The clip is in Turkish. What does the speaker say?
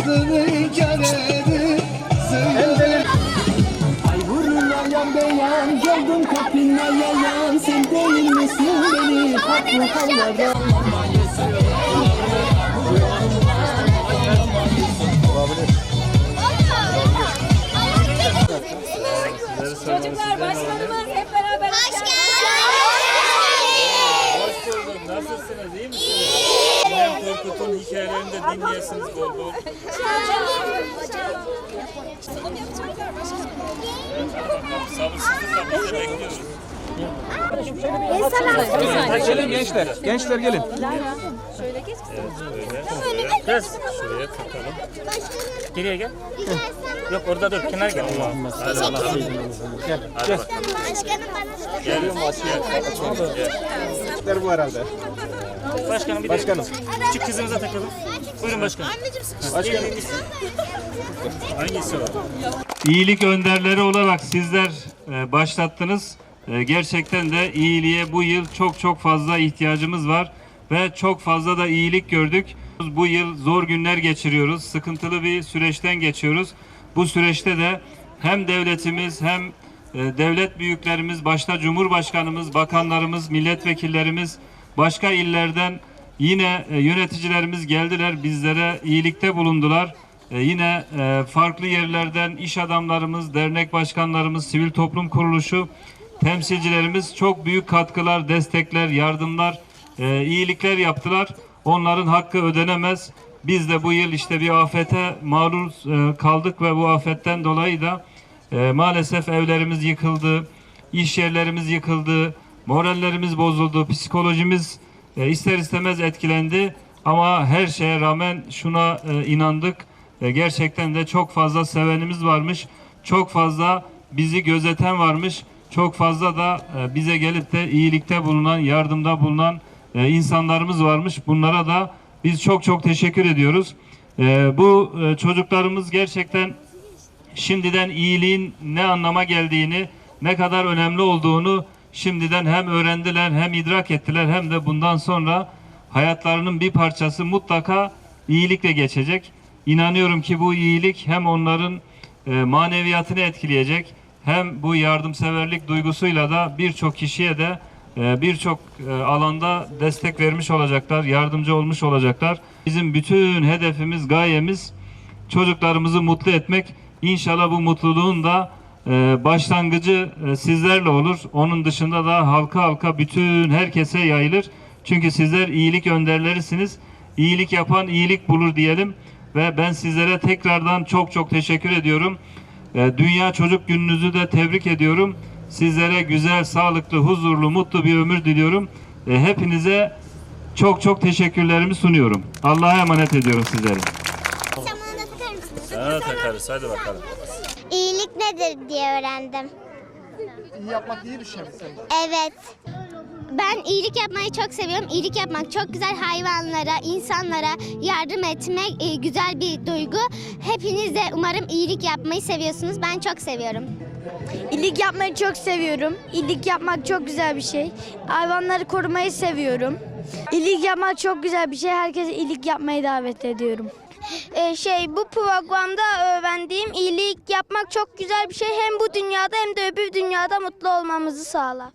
aslını kâredi Söyle Ay vurun yayan beyan Geldim kapına yayan Sen değil misin beni Haklı hallara Çocuklar başkanımız hep beraber hoş Hoş bulduk. Nasılsınız? İyi misiniz? İrem Korkut'un hikayelerini de dinleyesiniz bol bol. Sunum yapacaklar. Sabırsızlıkla biz de bekliyoruz. Gelin gençler, gençler gelin. Gel şuraya takalım. Geriye gel. Yok orada dur. Kenar gel. Hadi bakalım. Gel. Bakalım. Başkanım bana Gel. Gel. Bu herhalde. Başkanım bir de Başkanım. küçük kızınıza takalım. Buyurun başkanım. Başkanım. Hangisi o? İyilik önderleri olarak sizler e, başlattınız. E, Gerçekten de iyiliğe bu yıl çok çok fazla ihtiyacımız var ve çok fazla da iyilik gördük. Bu yıl zor günler geçiriyoruz. Sıkıntılı bir süreçten geçiyoruz. Bu süreçte de hem devletimiz hem e, devlet büyüklerimiz, başta Cumhurbaşkanımız, bakanlarımız, milletvekillerimiz, başka illerden yine e, yöneticilerimiz geldiler bizlere iyilikte bulundular. E, yine farklı yerlerden iş adamlarımız, dernek başkanlarımız, sivil toplum kuruluşu temsilcilerimiz çok büyük katkılar, destekler, yardımlar, iyilikler yaptılar. Onların hakkı ödenemez. Biz de bu yıl işte bir afete maruz e, kaldık ve bu afetten dolayı da e, maalesef evlerimiz yıkıldı, iş yerlerimiz yıkıldı, morallerimiz bozuldu, psikolojimiz e, ister istemez etkilendi. Ama her şeye rağmen şuna inandık. Gerçekten de çok fazla sevenimiz varmış. Çok fazla bizi gözeten varmış. Çok fazla da bize gelip de iyilikte bulunan, yardımda bulunan insanlarımız varmış. Bunlara da biz çok çok teşekkür ediyoruz. E, bu e, çocuklarımız gerçekten şimdiden iyiliğin ne anlama geldiğini, ne kadar önemli olduğunu şimdiden hem öğrendiler, hem idrak ettiler, hem de bundan sonra hayatlarının bir parçası mutlaka iyilikle geçecek. İnanıyorum ki bu iyilik hem onların e, maneviyatını etkileyecek, hem bu yardımseverlik duygusuyla da birçok kişiye de birçok e, alanda destek vermiş olacaklar, yardımcı olmuş olacaklar. Bizim bütün hedefimiz, gayemiz çocuklarımızı mutlu etmek. İnşallah bu mutluluğun da e, başlangıcı e, sizlerle olur. Onun dışında da halka halka bütün herkese yayılır. Çünkü sizler iyilik önderlerisiniz. İyilik yapan iyilik bulur diyelim. Ve ben sizlere tekrardan çok çok teşekkür ediyorum. Dünya Çocuk Gününüzü de tebrik ediyorum. Sizlere güzel, sağlıklı, huzurlu, mutlu bir ömür diliyorum. E, hepinize çok çok teşekkürlerimi sunuyorum. Allah'a emanet ediyorum mısınız? Sana takarız hadi bakalım. İyilik nedir diye öğrendim. İyi yapmak iyi bir şey mi sence? Evet. Ben iyilik yapmayı çok seviyorum. İyilik yapmak çok güzel. Hayvanlara, insanlara yardım etmek e, güzel bir duygu. Hepiniz de umarım iyilik yapmayı seviyorsunuz. Ben çok seviyorum. İlik yapmayı çok seviyorum. İlik yapmak çok güzel bir şey. Hayvanları korumayı seviyorum. İlik yapmak çok güzel bir şey. Herkese ilik yapmayı davet ediyorum. Ee, şey bu programda öğrendiğim iyilik yapmak çok güzel bir şey. Hem bu dünyada hem de öbür dünyada mutlu olmamızı sağlar.